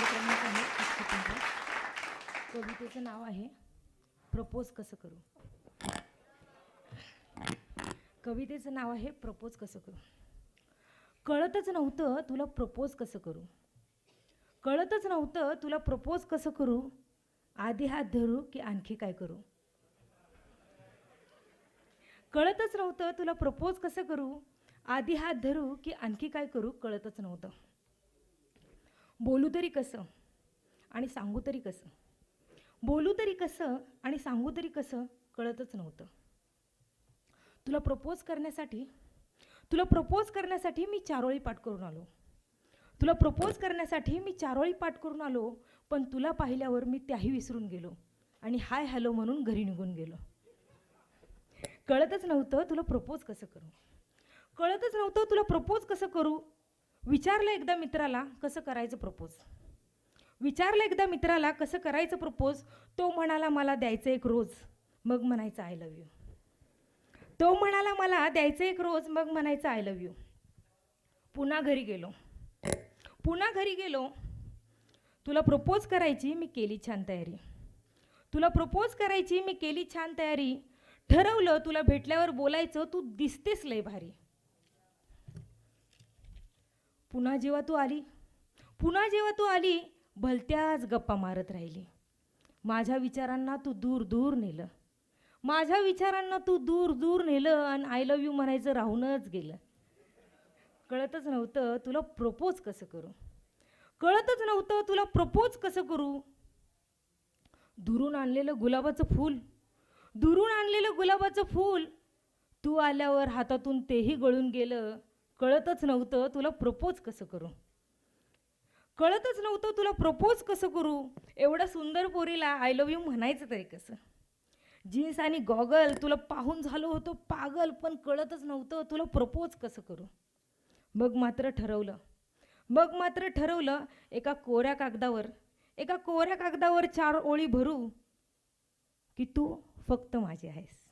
क्रमांक आहे एकशे पंधरा कवितेचं नाव आहे प्रपोज कसं करू? कवितेचं नाव आहे प्रपोज कसं करू? कळतच नव्हतं तुला प्रपोज कसं करू? कळतच नव्हतं तुला प्रपोज कसं करू? आधी हात धरू की आणखी काय करू? कळतच नव्हतं तुला प्रपोज कसं करू? आधी हात धरू की आणखी काय करू? कळतच नव्हतं. बोलू तरी कसं आणि सांगू तरी कसं? बोलू तरी कसं आणि सांगू तरी कसं कळतच नव्हतं. तुला प्रपोज करण्यासाठी तुला प्रपोज करण्यासाठी मी चारोळी पाठ करून आलो. तुला प्रपोज करण्यासाठी मी चारोळी पाठ करून आलो पण तुला पाहिल्यावर मी त्याही विसरून गेलो आणि हाय हॅलो म्हणून घरी निघून गेलो. कळतच नव्हतं तुला प्रपोज कसं करू? कळतच नव्हतं तुला प्रपोज कसं करू? विचारलं एकदा मित्राला कसं करायचं प्रपोज विचारलं एकदा मित्राला कसं करायचं प्रपोज तो म्हणाला मला द्यायचं एक रोज. मग म्हणायचं आय लव यू तो म्हणाला मला द्यायचं एक रोज. मग म्हणायचं आय लव यू पुन्हा घरी गेलो. पुन्हा घरी गेलो. तुला प्रपोज करायची मी केली छान तयारी. तुला प्रपोज करायची मी केली छान तयारी. ठरवलं तुला भेटल्यावर बोलायचं तू दिसतेस लय भारी. पुन्हा जेव्हा तू आली पुन्हा जेव्हा तू आली भलत्याच गप्पा मारत राहिली. माझ्या विचारांना तू दूर दूर नेलं. माझ्या विचारांना तू दूर दूर नेलं आणि आय लव यू म्हणायचं राहूनच गेलं. कळतच नव्हतं तुला प्रपोज कसं करू? कळतच नव्हतं तुला प्रपोज कसं करू? दुरून आणलेलं गुलाबाचं फूल दुरून आणलेलं गुलाबाचं फूल तू आल्यावर हातातून तेही गळून गेलं. कळतच नव्हतं तुला प्रपोज कसं करू? कळतच नव्हतं तुला प्रपोज कसं करू? एवढ्या सुंदर पोरीला आय लव्ह यू म्हणायचं तरी कसं? जीन्स आणि गॉगल तुला पाहून झालो होतो पागल पण कळतच नव्हतं तुला प्रपोज कसं करू? मग मात्र ठरवलं. मग मात्र ठरवलं एका कोऱ्या कागदावर एका कोऱ्या कागदावर चार ओळी भरू की तू फक्त माझी आहेस.